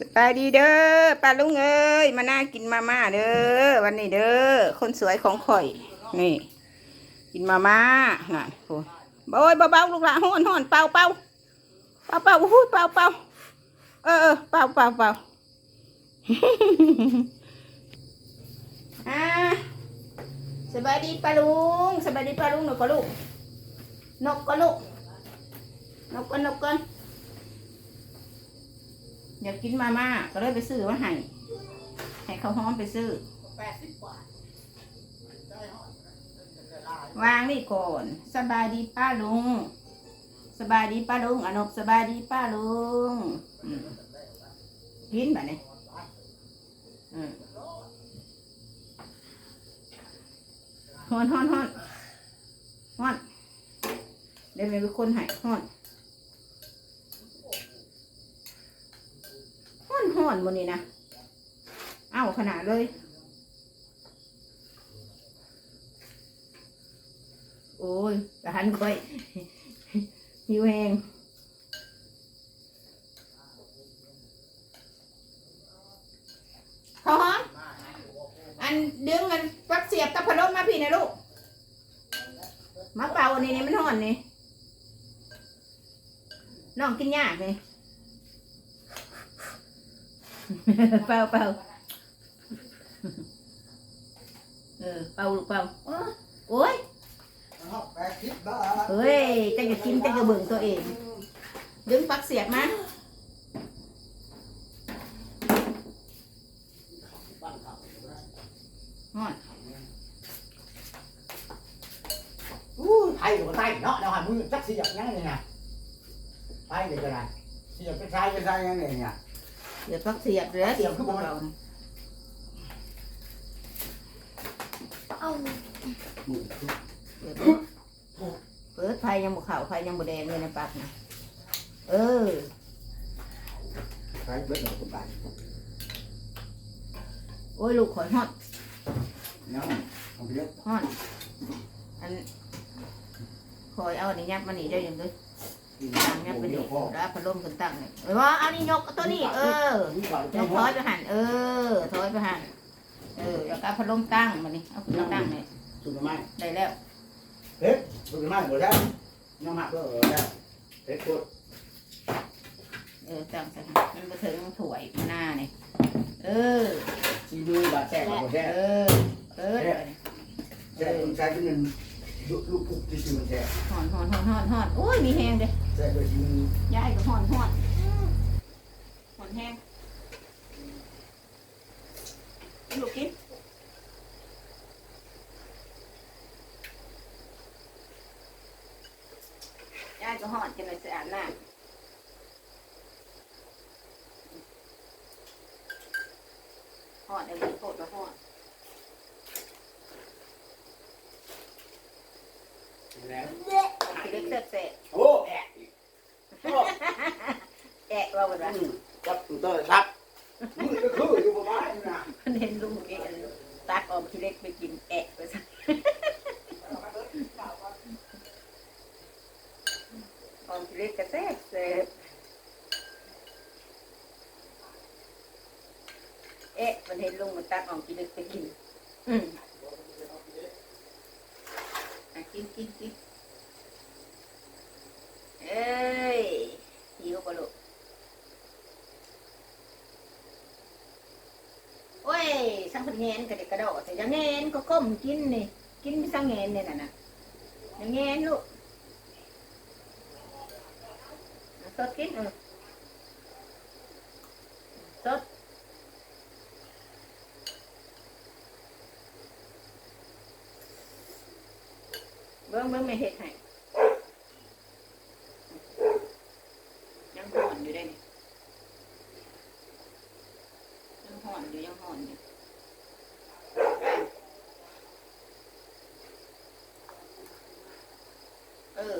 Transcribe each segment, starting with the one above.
สบายดีเด้อป้าลุงเอ้ยมาน่ากินมาม่าเด้อวันนี้เด้อคนสวยของข่อย นี่ กินมาม่าน่ะโอ้ยโอ้ยเบาๆลูกหลานห้อนห้อนเป่าเป่าเป่าเป่าอู้เป่าเป่าเออเออเป่าเป่าเป่าอ่าสบายดีป้าลุงสบายดีป้าลุงหนูก็ลูกนกก็ลูกนกก็นกกัน อยากกินมาม่าก็เลยไปซื้อมาให้ให้เขาห้อมไปซื้อแปดสิบบาทวางนี่ก่อนสบายดีป้าลุงสบายดีป้าลุงอนบสบายดีป้าลุงกินแบบนี้ฮอนฮอนฮอนฮอนเดี๋ยวเป็นคนให้ฮอน อนฮอนบนนี้นะ เอาขนาดเลย โอ้ยระหันค่อยหิวแหงพอหอมอันดึงมันปักเสียบกับพัดลมมาพี่นะลูก มาเป่าอันนี้นี่มันห่อนนี่น้องกินยากนี่เป่าเลย โอ้ยแปดสิบบาทเฮ้ยจะจะกินจะจะเบิ่งตัวเองดึงปลักเสียบมาบ้านเข เนาะเนาะมือจักสิอยากยังไงนะไทยเดี๋ยวจะไรสิอยากเป็นไทยเป็นไทยยังไงเนี่ยเดี๋ยวปลักเสียบเดี๋ยวเสียบคือบ่เราเอามือเดี๋ยวเปิดไฟยังบุขาวไฟยังบุแดงเลยในปลักนะเออไทยเบิดหนึ่งบาทโอ้ยลูกขอยฮอนเนาะเอาไปเยอะฮอนอันคอยเอาอันนี้ยับมานี่ได้ยังเลย กินตั้งยับไปนี่แล้วพัดลมกันตั้งเนี่ยเออว่าเอานี่ยกเอาตัวนี้ เออนี่ก่อนยกถอยไปหันเออถอยไปหันเออแล้วก็เอาพัดลมตั้งมานี่เอาพัดลมตั้งเนี่ยสุดไม้ได้แล้วเฮ้ยสุดไม้หมดแล้วยังมากก็เออแล้วเฮ้ยตัวเออตั้งใส่มันมาถึงถวยหน้าเนี่ยเออชีมือบาดแทกบาดแทเอกอเออแทกคนใช้เป็นเงิน ลูกปุ๊บที่ชีมันแทกหอนหอนหอนหอนหอนโอ้ยมีแหงเด้แทกโดยชีมือยายก็หอนหอนหอนแห้งลูกกินยายก็หอนกันเลยสะอาดน้ำหอนเลยมันโกรธก็หอน แล้วทีเล็กเสร็จเสร็จโอ้แอะแอะว่าหมดละจับตัวเตอร์ครับมือก็คืออยู่ประมาณนี้นะมันเห็นลุงเอะตักออกทีเล็กไปกินแอะไปซะออกทีเล็กก็แซ่บแซ่บเอ๊ะมันเห็นลุงมันตักออกทีเล็กไปกิน อืมอะ กินกินกินเอ้ยหิวปะลูกโอ้ยสังเกตเงนกระเดกกระโดดแต่ยังเงนก็ก้มกินนี่กินไม่สังเงนเนี่ยนะนะยังเงนลูกสดกินเออสด เบิ้งเบิ้งไม่เห็ดให้ยังห่อนอยู่ได้นี่ยังห่อนอยู่ยังห่อนอยู่เออ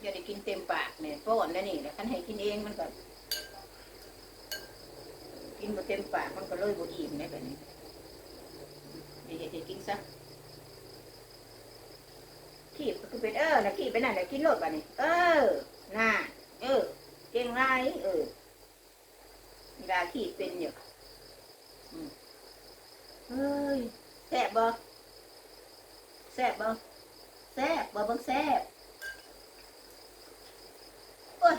อย่าได้กินเต็มปากเนี่ยป้อนแล้วนี่แหละคันให้กินเองมันก็กินบ่เต็มปากมันก็เลยบ่อิ่มเนี่ยแบบนี้เดี๋ยวจะกินซะ ขีบก็คือเป็นเออนะขีบไปนั่นแหละกินโลดบ่นี่เออน่าเออ เก่งไรเออดาขีดเป็นอยู่เฮ้ยแซ่บบ่แซ่บบ่แซ่บบ่บังแซ่บโอ้ย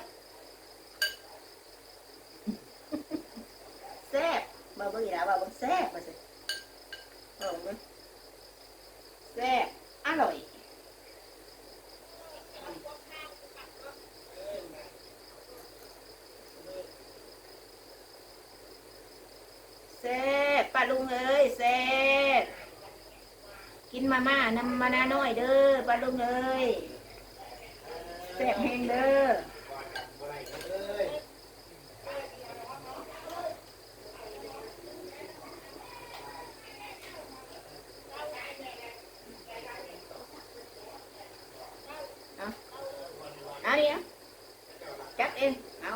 แซ่บบ่บิ่งอีหลาว่บิ่งแซ่บมาสิเออเบิ่งแซ่บอร่อยแซ่บป้าลุงเอ้ยแซ่บกิ นมาม่านำมานาน้อยเด้อปลาลุงเอ้ยแซ่บแห้งเด้อ เอาดิเอาจับเองเอา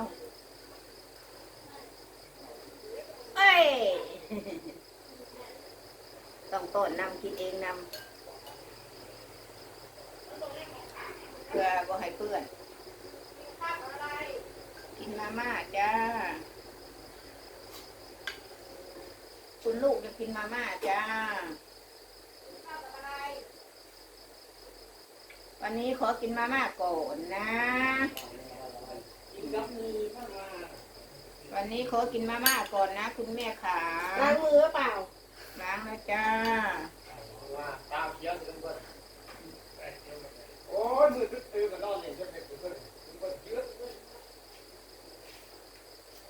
เอ้ย ต้องต้นนำกินเองนำเพื่อก็ให้เพื่อน กินมาม่าจ้า คุณลูกจะกินมาม่าจ้า วันนี้ขอกินมาม่าก่อนนะวันนี้ขอกินมาม่าก่อนนะ คุณแม่ขาล้างมือหรือเปล่าล้างนะจ้า โอ้ยมือตื้อๆกันนอนเนี่ยจะเป็นเพื่อนเพื่อนเยอะ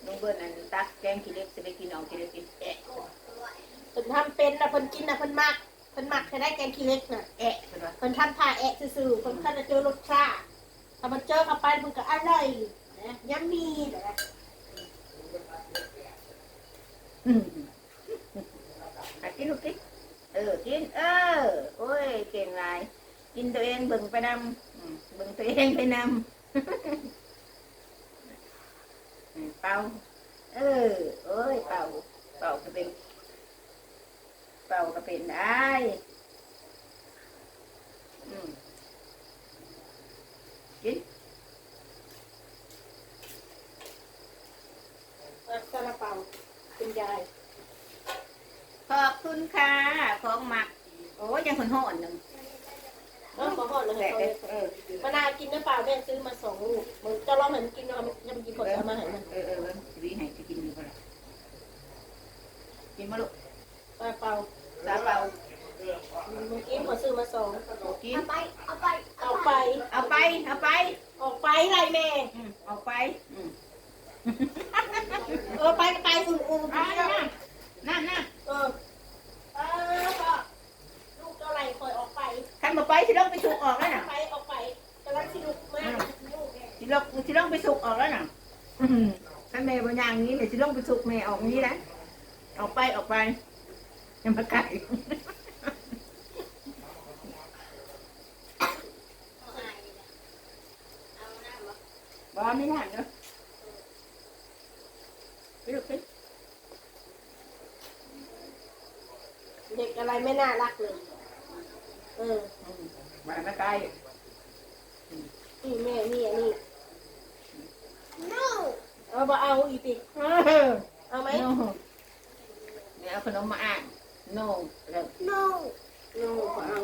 ลุงเบิ้ลอันตักแกงขี้เล็กจะไปกินเอาขี้เล็กกินแอะเพิ่นทำเป็นนะเพิ่นกินนะเพิ่นมักเพิ่นมักให้ได้แกงขี้เล็กน่ะแอะใช่ปะเพิ่นทำท่าแอะซื่อๆเพิ่นคันจะเจอรสชาติถ้ามันเจอเข้าไปมันก็อร่อยนะยังมีนะอืมอะ กินลูกกิเออ กิน เออ โอ้ย เก่งหลาย กินตัวเองเบิ่งไปนำอืมเบิ่งตัวเองไปนำเป่า เออ โอ้ย เป่า เป่าก็เป็น เป่าก็เป็นได้กินอะซาลาเปาคุณยาย คุณค่ะ ของหมัก โอ้ยยังคนห่อนหนึ่งเออขอหอดเลยแหละเขาเด้เลอยเออมะนาวกินน้ำเปล่าแม่ซื้อมาสองลูกมันจะลองเหมือนกินเอายังกินผลเอามาให้มันเออเออเออวีให้จะกินอยู่ก็ได้กินมาลูกซาลาเปาสาเปล่าเมื่อกี้ขอซื้อมาสองกินเอาไปเอาไปเอาไปเอาไปเอาไปออกไปไรแม่อืมเอาไปอืมเออไปก็ไปอุ่นอุ่นอ่านั่นนั่นนั่นเออ เออก็ลูกเจ้าไรคอยออกไปขันมาไปสิลงไปสุกออกแล้วน่ะไปออกไปกำลังสนุกมากลูกเนี่ยสิลงสิลงไปสุกออกแล้วน่ะอืมขันแม่บางอย่างนี้เนี่ยสิลงไปสุกแม่ออกนี้นะออกไปออกไปอย่ามาไก่บอไม่ได้เนอะไปลูกไป เด็กอะไรไม่น่ารักเลย เอออืมมามาไก่นี่แม่นี่อันนี้ no เอาบ่เอาอีกติเออเอาไหมโน่เนี่ยเอาขนมมาอ่านโน่เริ่ม no no บ่เอา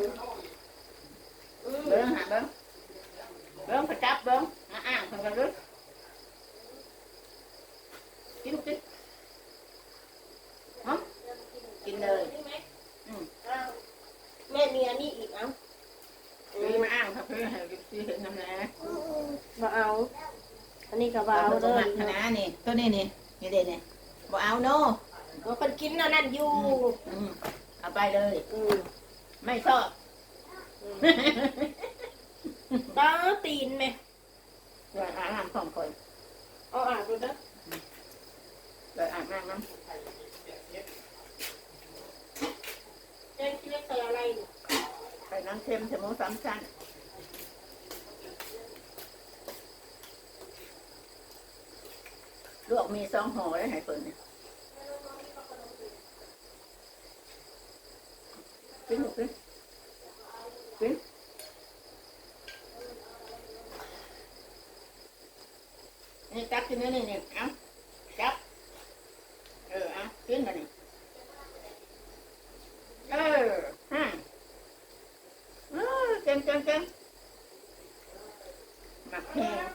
อืมเบิ้งหาเบิ้งเบิ้งไปจับเบิ้งมาอ่านคนกันด้วยกินลูกกินฮะกินเลย อืม เอาแม่มีอันนี้อีกเอา มีมาอ่านครับเพื่อนให้กินเห็นน้ำแน่ บ่เอา อันนี้ก็บ่ เอา เอา ตั เล วย นั้นคณะนี่ ตัวนี้นี่นี่เด่นนี่บ่เอาโน่ก็คนกินอันนั่นอยู่อืมเอาไปเลย อืมไม่ชอบต้าตีนไหมเดี๋ยวอาบน้ำสองคนเอาอ่านดูนะเดี๋ยวอาบน้ำน้แจ้งที่เล็กใส่อะไรนี่ำไปน้ำเค็มใส่หมูสามชั้น ลวกมีสองห่อแล้วให้เปิดเนี่ยกินหมดกินกินนี่จับกินนี่นี่นี่เอ้าจับเออเอ้ากินมานนี่เออฮะเออเก่งเก่งเก่งหมักแห้ง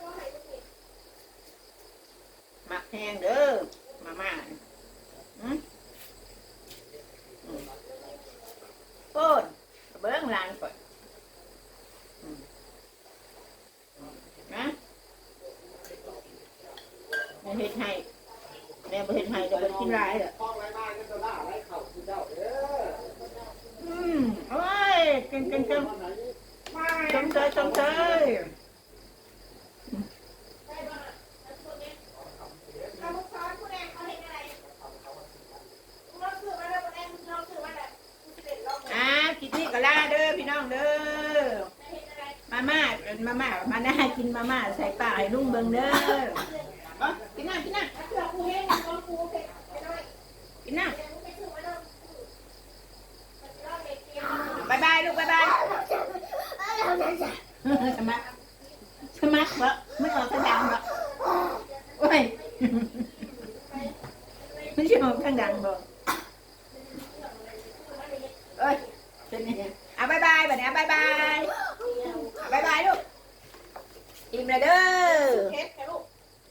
หมักแห้งเด้อมาม่านี่อืมอืมโป้นเบิ้งหลานก่อนอืมนะแม่เฮ็ดให้แม่ บ่เฮ็ดให้จะบ่กินหลายเด้อห้องไรมาเนี่ยจะล่าไร้เข่าคุณเจ้าเด้ออืมโอ้ยเก่งเก่งเก่งวันไหนชมเชยชมเชยอ่ากินนี่ก็ล่าเด้อพี่น้องเด้อ มาม่าเป็นมาม่ามาหน้ากินมาม่าใส่ปากให้ลุงเบิ่งเด้อเอากินน้ำกินน้ำกินน้ำบายบาย ลูกบายบายสมั